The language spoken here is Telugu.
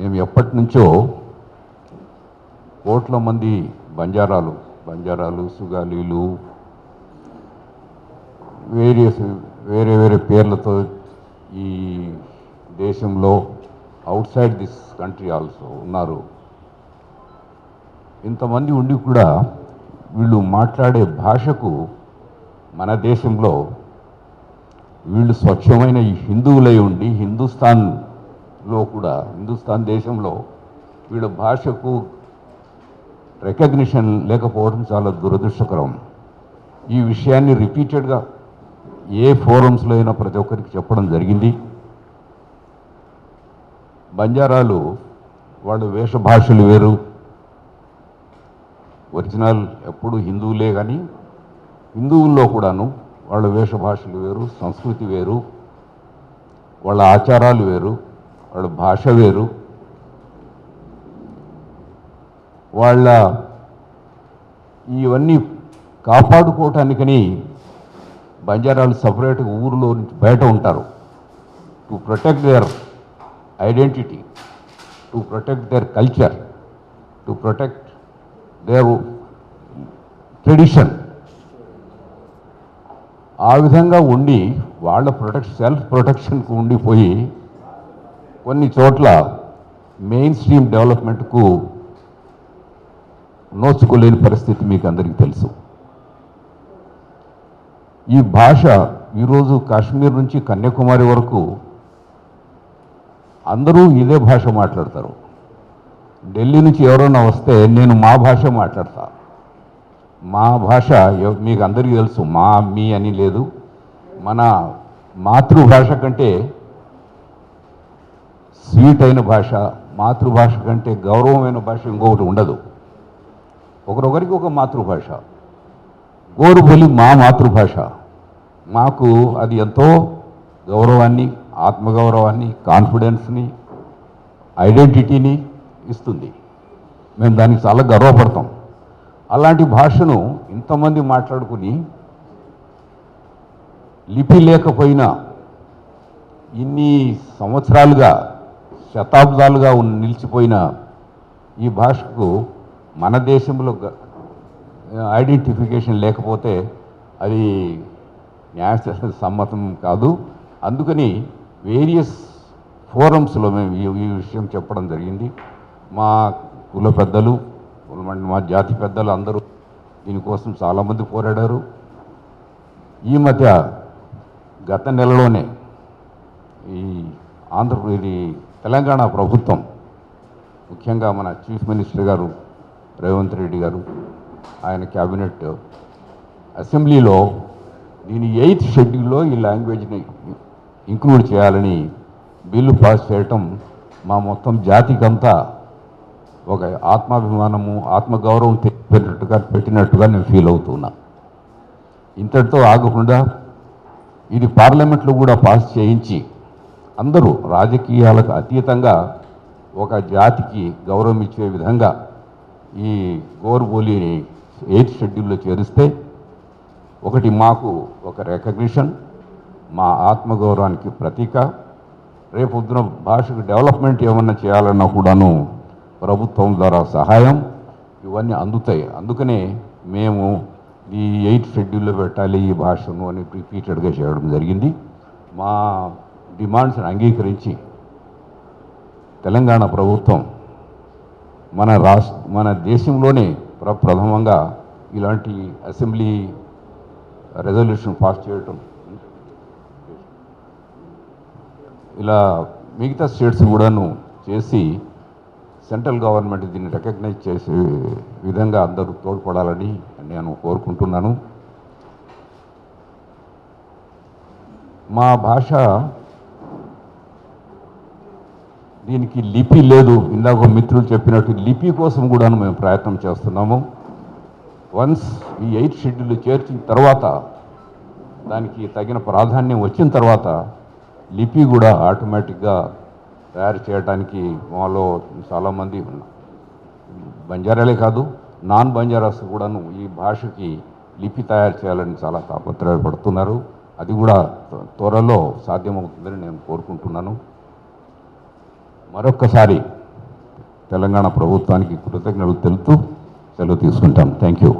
మేము ఎప్పటి నుంచో కోట్ల మంది బంజారాలు బంజారాలు సుగాలీలు వేరియస్ వేరే వేరే పేర్లతో ఈ దేశంలో outside this country also ఉన్నారు. ఇంతమంది ఉండి కూడా వీళ్ళు మాట్లాడే భాషకు మన దేశంలో వీళ్ళు స్వచ్ఛమైన ఈ హిందువులై ఉండి లో కూడా హిందుస్థాన్ దేశంలో వీళ్ళ భాషకు రికగ్నిషన్ లేకపోవడం చాలా దురదృష్టకరం. ఈ విషయాన్ని రిపీటెడ్గా ఏ ఫోరమ్స్లో అయినా ప్రతి ఒక్కరికి చెప్పడం జరిగింది. బంజారాలు వాళ్ళ వేషభాషలు వేరు. ఒరిజినల్ ఎప్పుడు హిందువులే కానీ హిందువుల్లో కూడాను వాళ్ళ వేషభాషలు వేరు సంస్కృతి వేరు వాళ్ళ ఆచారాలు వేరు. వాళ్ళ భాష వేరు. వాళ్ళ ఇవన్నీ కాపాడుకోవటానికని బంజారాలు సపరేట్గా ఊరిలో నుంచి బయట ఉంటారు. To protect their identity to protect their culture to protect their tradition. ఆ విధంగా ఉండి వాళ్ళ ప్రొటెక్ట్ సెల్ఫ్ ప్రొటెక్షన్కు ఉండిపోయి కొన్ని చోట్ల మెయిన్ స్ట్రీమ్ డెవలప్మెంట్కు నోచుకోలేని పరిస్థితి మీకు అందరికీ తెలుసు. ఈ భాష ఈరోజు కాశ్మీర్ నుంచి కన్యాకుమారి వరకు అందరూ ఇదే భాష మాట్లాడతారు. ఢిల్లీ నుంచి ఎవరైనా వస్తే నేను మా భాష మాట్లాడతా. మా భాష మీకు అందరికీ తెలుసు మా మీ అని లేదు. మన మాతృభాష కంటే స్వీట్ అయిన భాష మాతృభాష కంటే గౌరవమైన భాష ఇంకొకటి ఉండదు. ఒకరొకరికి ఒక మాతృభాష. గోరుబొలి మా మాతృభాష. మాకు అది ఎంతో గౌరవాన్ని ఆత్మగౌరవాన్ని కాన్ఫిడెన్స్ని ఐడెంటిటీని ఇస్తుంది. మేము దానికి చాలా గర్వపడతాం. అలాంటి భాషను ఇంతమంది మాట్లాడుకుని లిపి లేకపోయినా ఇన్ని సంవత్సరాలుగా శతాబ్దాలుగా నిలిచిపోయిన ఈ భాషకు మన దేశంలో ఐడెంటిఫికేషన్ లేకపోతే అది న్యాయ సమ్మతం కాదు. అందుకని వేరియస్ ఫోరమ్స్లో మేము ఈ ఈ విషయం చెప్పడం జరిగింది. మా కుల పెద్దలు మా జాతి పెద్దలు అందరూ దీనికోసం చాలామంది పోరాడారు. ఈ మధ్య గత నెలలోనే ఈ ఆంధ్రప్రదేశ్ తెలంగాణ ప్రభుత్వం ముఖ్యంగా మన చీఫ్ మినిస్టర్ గారు రేవంత్ రెడ్డి గారు ఆయన క్యాబినెట్ అసెంబ్లీలో దీని ఎయిత్ షెడ్యూల్లో ఈ లాంగ్వేజ్ని ఇంక్లూడ్ చేయాలని బిల్లు పాస్ చేయటం మా మొత్తం జాతికంతా ఒక ఆత్మాభిమానము ఆత్మగౌరవం పెట్టినట్టుగా పెట్టినట్టుగా నేను ఫీల్ అవుతున్నా. ఇంతటితో ఆగకుండా ఇది పార్లమెంట్లో కూడా పాస్ చేయించి అందరూ రాజకీయాలకు అతీతంగా ఒక జాతికి గౌరవం ఇచ్చే విధంగా ఈ గోరుబోలిని ఎయిత్ షెడ్యూల్లో చేరిస్తే ఒకటి మాకు ఒక రికగ్నిషన్ మా ఆత్మగౌరవానికి ప్రతీక. రేపు రేపొద్దున భాషకు డెవలప్మెంట్ ఏమన్నా చేయాలన్నా కూడాను ప్రభుత్వం ద్వారా సహాయం. ఇవన్నీ అందుతాయి. అందుకనే మేము ఈ ఎయిత్ షెడ్యూల్లో పెట్టాలి ఈ భాషను అని రిపీటెడ్గా చేయడం జరిగింది. మా డిమాండ్స్ని అంగీకరించి తెలంగాణ ప్రభుత్వం మన రాష్ట్ర మన దేశంలోనే ప్ర ప్రథమంగా ఇలాంటి అసెంబ్లీ రెజల్యూషన్ పాస్ చేయటం. ఇలా మిగతా స్టేట్స్ కూడాను చేసి సెంట్రల్ గవర్నమెంట్ దీన్ని రికగ్నైజ్ చేసే విధంగా అందరూ తోడ్పడాలని నేను కోరుకుంటున్నాను. మా భాష దీనికి లిపి లేదు. ఇందాక మిత్రులు చెప్పినట్టు లిపి కోసం కూడా మేము ప్రయత్నం చేస్తున్నాము. వన్స్ ఈ ఎయిత్ షెడ్యూల్ చేర్చిన తర్వాత దానికి తగిన ప్రాధాన్యం వచ్చిన తర్వాత లిపి కూడా ఆటోమేటిక్గా తయారు చేయడానికి మాలో చాలామంది బంజారాలే కాదు నాన్ బంజారాస్ కూడాను ఈ భాషకి లిపి తయారు చేయాలని చాలా తాపత్రయపడుతున్నారు. అది కూడా త్వ- త్వరలో సాధ్యమవుతుందని నేను కోరుకుంటున్నాను. మరొక్కసారి తెలంగాణ ప్రభుత్వానికి కృతజ్ఞతలు తెలుపుతూ సెలవు తీసుకుంటాం. Thank you